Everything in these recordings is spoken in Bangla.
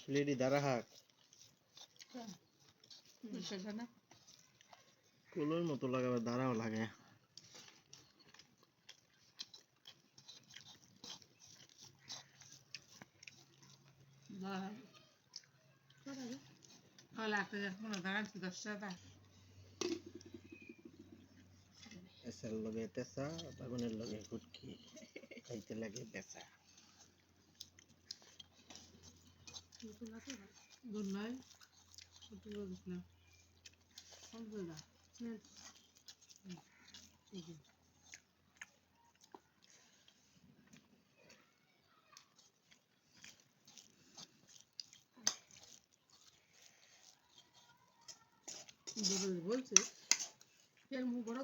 আসলে এটি দাঁড়া হাক কুলোর মতো লাগাবে দাঁড়াও লাগে। লগে তেসা বাগুনের লগে হুটকি খাইতে লাগে বেসা গুড বলছে মুখ বড়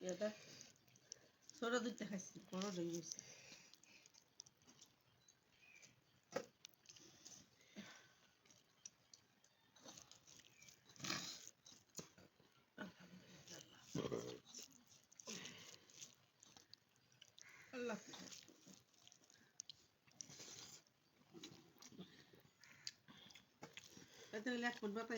এটা ছোট দুধটা খাইছি বড় হয়ে গেছে। las piezas. Better let put bata